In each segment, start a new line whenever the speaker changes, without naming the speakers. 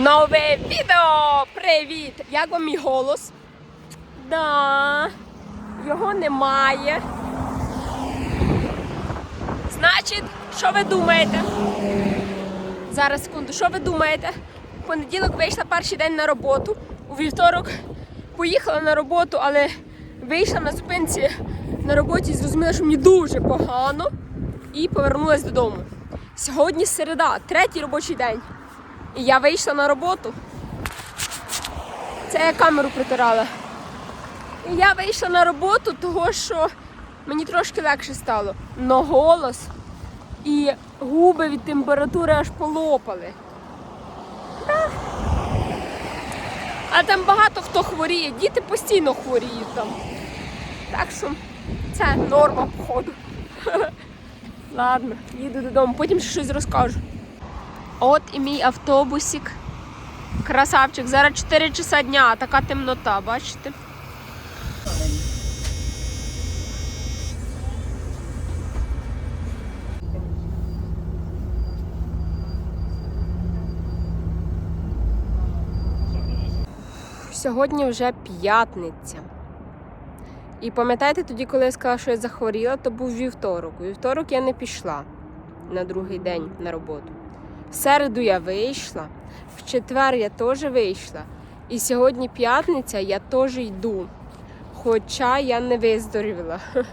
Нове відео! Привіт! Як вам мій голос? Да, його немає. Значить, що ви думаєте? Зараз секунду, що ви думаєте? В понеділок вийшла перший день на роботу. У вівторок поїхала на роботу, але вийшла на зупинці на роботі і зрозуміла, що мені дуже погано. І повернулася додому. Сьогодні середа, третій робочий день. І я вийшла на роботу. Це я камеру притирала. І я вийшла на роботу, того що мені трошки легше стало. Но голос і губи від температури аж полопали. А там багато хто хворіє, діти постійно хворіють там. Так що це норма походу. Ладно, їду додому, потім ще щось розкажу. От і мій автобусик. Красавчик. Зараз 4 часа дня, така темнота, бачите? Сьогодні вже п'ятниця. І пам'ятаєте, тоді, коли я сказала, що я захворіла, то був вівторок. У вівторок я не пішла на другий день на роботу. В середу я вийшла, в четвер я теж вийшла. І сьогодні п'ятниця я теж йду. Хоча я не виздоровіла.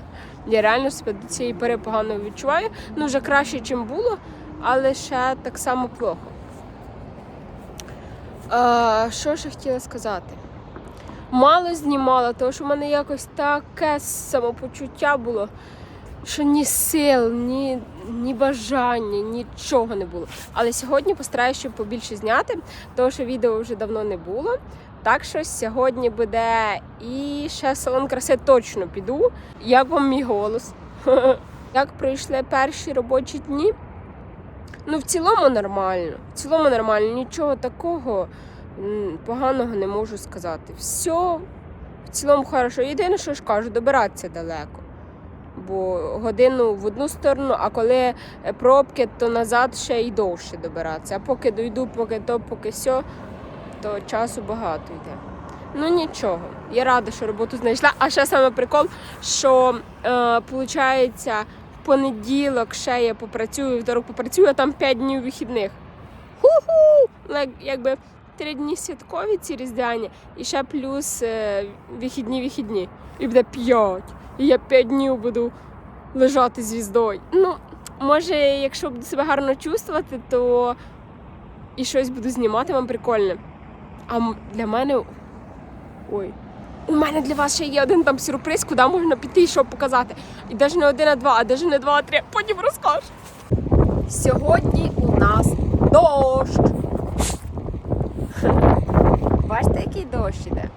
Я реально себе до цієї пори погано відчуваю. Ну, вже краще, ніж було, але ще так само плохо. А, що ж я хотіла сказати? Мало знімала, тому що в мене якось таке самопочуття було, що ні сил, ні, ні бажання, нічого не було. Але сьогодні постараюся щоб побільше зняти, тому що відео вже давно не було. Так що сьогодні буде і ще салон краси точно піду. Як вам мій голос? Як пройшли перші робочі дні? Ну, в цілому нормально. В цілому нормально, нічого такого поганого не можу сказати. Все в цілому хорошо. Єдине, що ж кажу, добиратися далеко. Бо годину в одну сторону, а коли е, пробки, то назад ще й довше добиратися. А поки дойду, поки то, поки все, то часу багато йде. Ну нічого, я рада, що роботу знайшла. А ще саме прикол, що е, в понеділок ще я попрацюю, вівторок попрацюю, а там 5 днів вихідних. Ху-ху! Like, якби три дні святкові ці різдвяні, і ще плюс е, вихідні вихідні. І буде п'ять. І я п'ять днів буду лежати звіздою. Ну, може, якщо буду себе гарно чувствувати, то і щось буду знімати вам прикольне. А для мене. Ой. У мене для вас ще є один там сюрприз, куди можна піти і що показати. І навіть не один, а два, а навіть не два, а три. Потім розкажу. Сьогодні у нас дощ. Бачите, який дощ іде?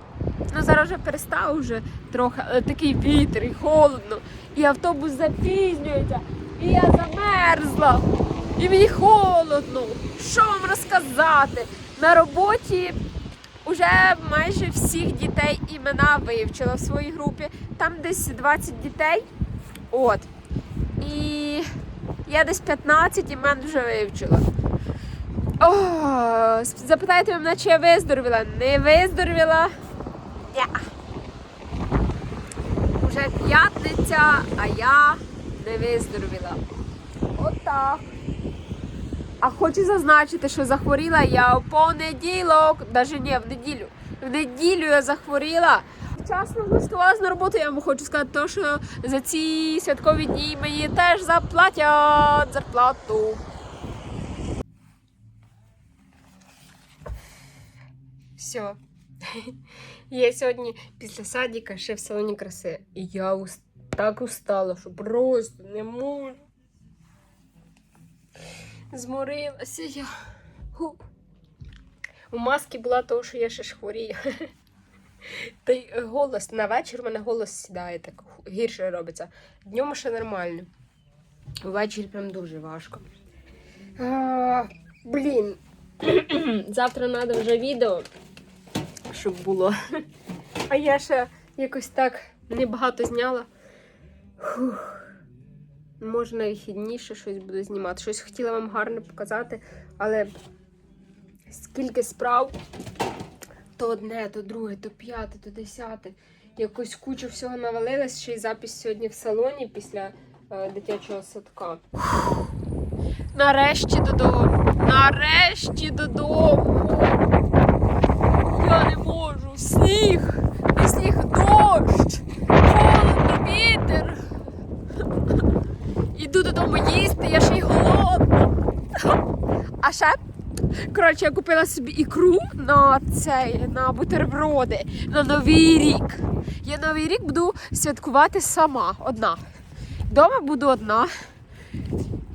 Ну зараз вже перестав вже трохи, але такий вітер і холодно. І автобус запізнюється. І я замерзла. І мені холодно. Що вам розказати? На роботі вже майже всіх дітей імена вивчила в своїй групі. Там десь 20 дітей. От. І я десь 15 імен вже вивчила. О, запитайте мене, чи я виздоровіла. Не виздоровіла. Ня. Уже п'ятниця, а я не виздоровіла. Отак. А хочу зазначити, що захворіла я в понеділок, навіть не в неділю. В неділю я захворіла. Вчасно влаштувалася на роботу, я вам хочу сказати, то, що за ці святкові дні мені теж заплатять зарплату. Все. Я сьогодні після садика ще в салоні краси. І я так устала, що просто не можу. Зморилася я. Ху. У маски була того, що я ще ж хворію. Та й голос на вечір у мене голос сідає, так гірше робиться. Днем ще нормально. Ввечері прям дуже важко. А, блін. Завтра треба вже відео, щоб було. А я ще якось так небагато зняла. Фух. Може, на вихідніше щось буду знімати. Щось хотіла вам гарно показати, але Скільки справ, то одне, то друге, то п'яте, то десяте. Якось куча всього навалилась, ще й запись сьогодні в салоні після е, дитячого садка. Нарешті додому. Нарешті додому. Сніг. Не сніг, дощ. Холодно, вітер. Іду додому їсти, я ще й голодна. А ще, коротше, я купила собі ікру на цей, на бутерброди, на Новий рік. Я Новий рік буду святкувати сама, одна. Дома буду одна.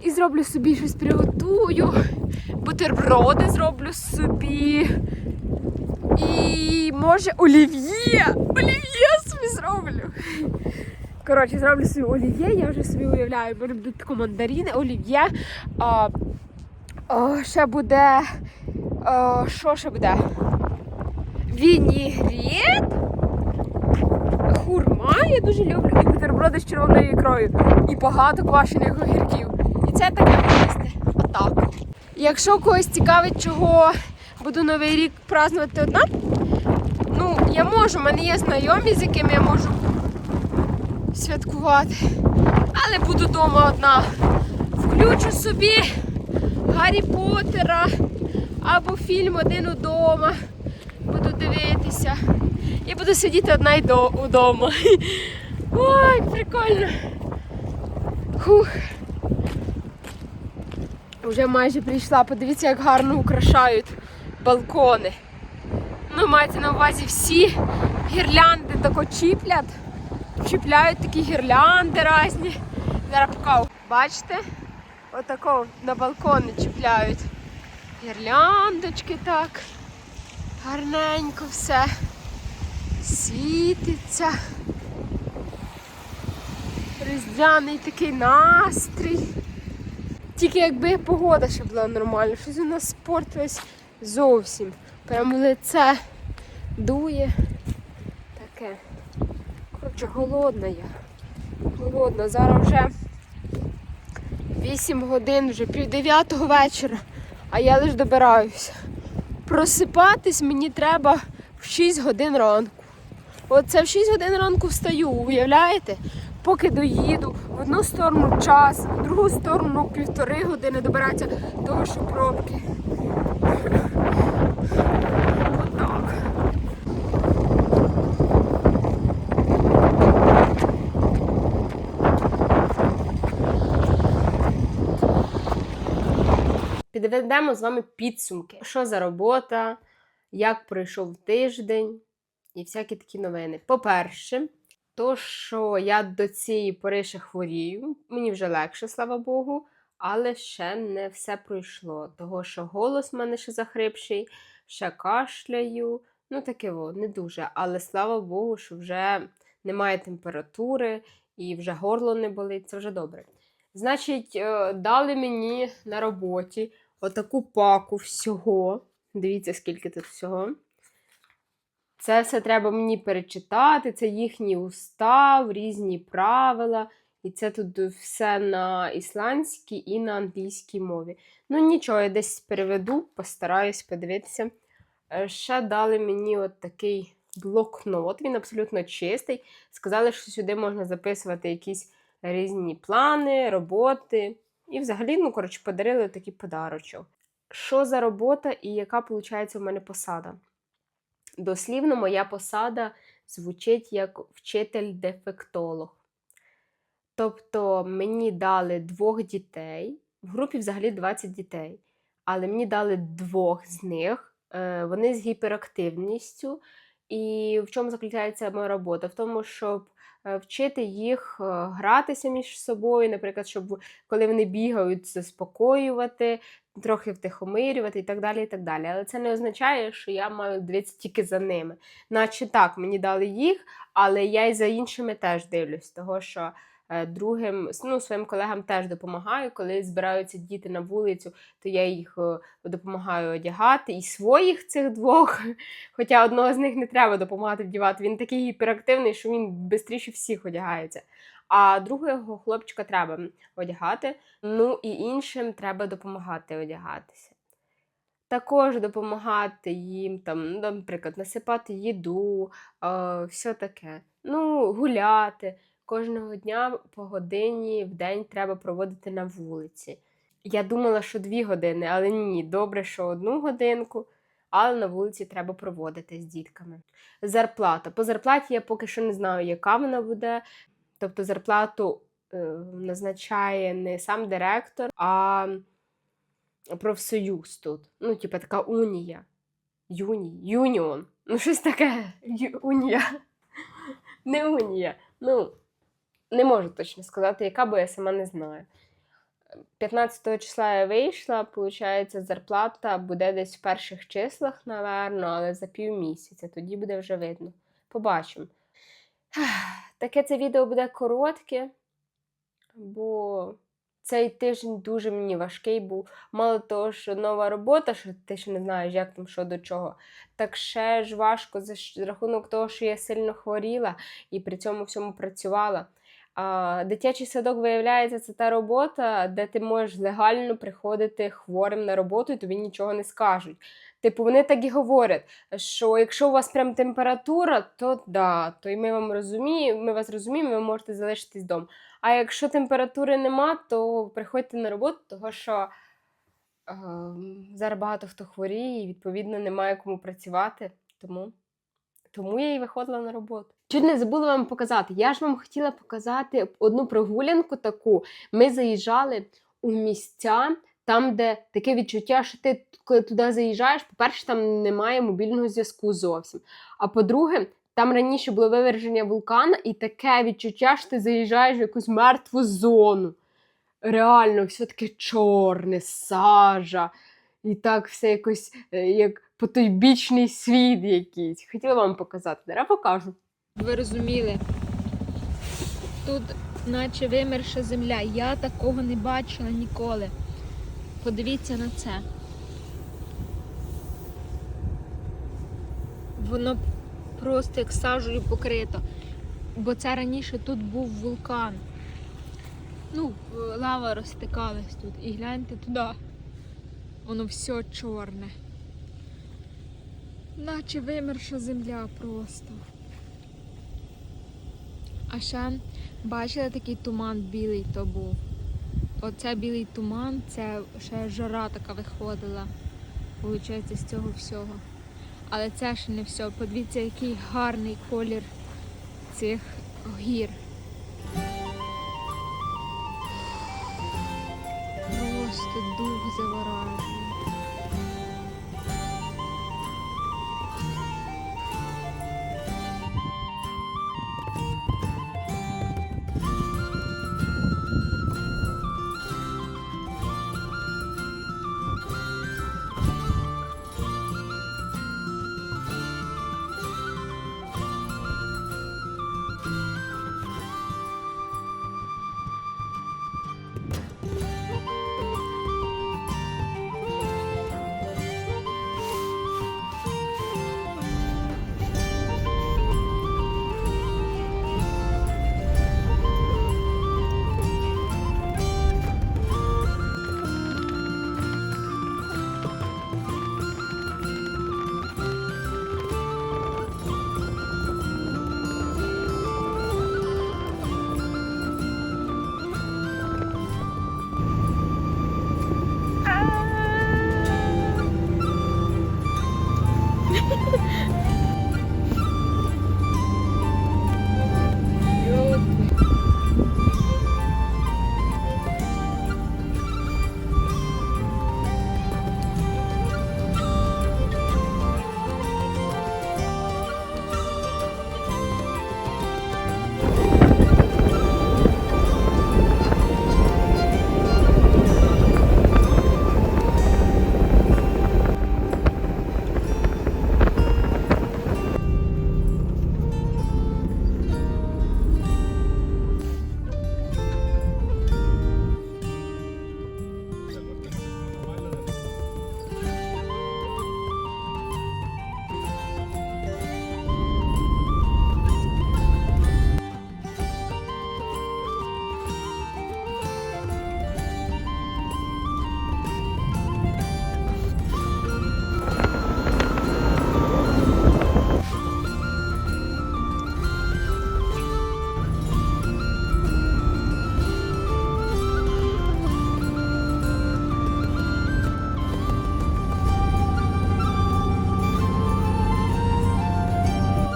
І зроблю собі щось приготую. Бутерброди зроблю собі. І може олів'є. Олів'є собі зроблю. Коротше, зроблю собі олів'є, я вже собі уявляю, бо люблю таку мандаріни, олів'є. А, а, ще буде. А, що ще буде? Вінігрет. Хурма, я дуже люблю. І бутерброди з червоною ікрою. І багато квашених огірків. І це таке. Отак. Якщо когось цікавить, чого буду новий рік празднувати одна, ну я можу, в мене є знайомі, з якими я можу святкувати. Але буду вдома одна. Включу собі Гаррі Поттера або фільм один удома. Буду дивитися. І буду сидіти одна й до, удома. Ой, прикольно. Хух. Вже майже прийшла. Подивіться, як гарно украшають балкони. Ну, мається на увазі всі гірлянди тако чіплять. Чіпляють такі гірлянди різні. Зараз покажу. Бачите? Отако на балкони чіпляють. Гірляндочки так. Гарненько все. Світиться. Різдвяний такий настрій. Тільки якби погода ще була нормальна, щось у нас спортилось зовсім. Прямо лице дує. Таке. Коротше, голодна я. Голодна. Зараз вже 8 годин, вже пів дев'ятого вечора, а я лише добираюся. Просипатись мені треба в 6 годин ранку. Оце в 6 годин ранку встаю, уявляєте? Поки доїду, в одну сторону час, в другу сторону півтори години добиратися, того що пробки. Підведемо з вами підсумки. Що за робота, як пройшов тиждень і всякі такі новини. По-перше, то, що я до цієї пори ще хворію, мені вже легше, слава Богу, але ще не все пройшло. Того, що голос в мене ще захрипший, ще кашляю. Ну, таке во, не дуже. Але слава Богу, що вже немає температури і вже горло не болить, це вже добре. Значить, е, дали мені на роботі отаку паку всього. Дивіться, скільки тут всього. Це все треба мені перечитати, це їхній устав, різні правила. І це тут все на ісландській і на англійській мові. Ну, нічого, я десь переведу, постараюсь подивитися. Е, Ще дали мені от такий блокнот, він абсолютно чистий. Сказали, що сюди можна записувати якісь різні плани, роботи. І взагалі, ну, коротше, подарили такий подарочок. Що за робота і яка, виходить, у мене посада? Дослівно, моя посада звучить як вчитель-дефектолог. Тобто мені дали двох дітей, в групі взагалі 20 дітей, але мені дали двох з них, е, вони з гіперактивністю. І в чому заключається моя робота? В тому, щоб вчити їх е, гратися між собою, наприклад, щоб коли вони бігають, заспокоювати, трохи втихомирювати і так далі. і так далі. Але це не означає, що я маю дивитися тільки за ними. Наче так, мені дали їх, але я і за іншими теж дивлюсь, того що. Е, Другим ну, своїм колегам теж допомагаю, коли збираються діти на вулицю, то я їх е, допомагаю одягати. І своїх цих двох, хоча одного з них не треба допомагати вдівати. Він такий гіперактивний, що він швидше всіх одягається. А другого хлопчика треба одягати. Ну і іншим треба допомагати одягатися. також допомагати їм, там, наприклад, насипати їду, е, все таке. Ну, гуляти. Кожного дня по годині в день треба проводити на вулиці. Я думала, що дві години, але ні, добре, що одну годинку, але на вулиці треба проводити з дітками. Зарплата. По зарплаті я поки що не знаю, яка вона буде. Тобто зарплату е, назначає не сам директор, а профсоюз тут. Ну, типа така унія. Юні, юніон. Ну, щось таке. Ю- унія. Не унія. Ну, не можу точно сказати, яка, бо я сама не знаю. 15 числа я вийшла, виходить, зарплата буде десь в перших числах, напевно, але за півмісяця. Тоді буде вже видно. Побачимо. Таке це відео буде коротке, бо цей тиждень дуже мені важкий був. Мало того, що нова робота, що ти ще не знаєш, як там що до чого. Так ще ж важко за рахунок того, що я сильно хворіла і при цьому всьому працювала. Дитячий садок, виявляється, це та робота, де ти можеш легально приходити хворим на роботу і тобі нічого не скажуть. Типу, вони так і говорять, що якщо у вас прям температура, то да, то і ми вам розуміємо, ми вас розуміємо, ви можете залишитись вдома. А якщо температури нема, то приходьте на роботу, того що е, зараз багато хто хворіє, і відповідно немає кому працювати. Тому, тому я і виходила на роботу. Чуть не забула вам показати. Я ж вам хотіла показати одну прогулянку таку. Ми заїжджали у місця, там, де таке відчуття, що ти коли туди заїжджаєш, по-перше, там немає мобільного зв'язку зовсім. А по-друге, там раніше було виверження вулкана, і таке відчуття, що ти заїжджаєш в якусь мертву зону. Реально, все таке чорне, сажа, і так все якось е, як потойбічний світ якийсь. Хотіла вам показати, зараз покажу.
Ви розуміли, тут наче вимерша земля. Я такого не бачила ніколи. Подивіться на це. Воно просто як сажею покрито. Бо це раніше тут був вулкан. Ну, лава розтикалась тут. І гляньте туди. Воно все чорне. Наче вимерша земля просто. А ще бачили такий туман білий то був. Оце білий туман, це ще жара така виходила. Получається, з цього всього. Але це ще не все. Подивіться, який гарний колір цих гір. तो से धूप से भरा है।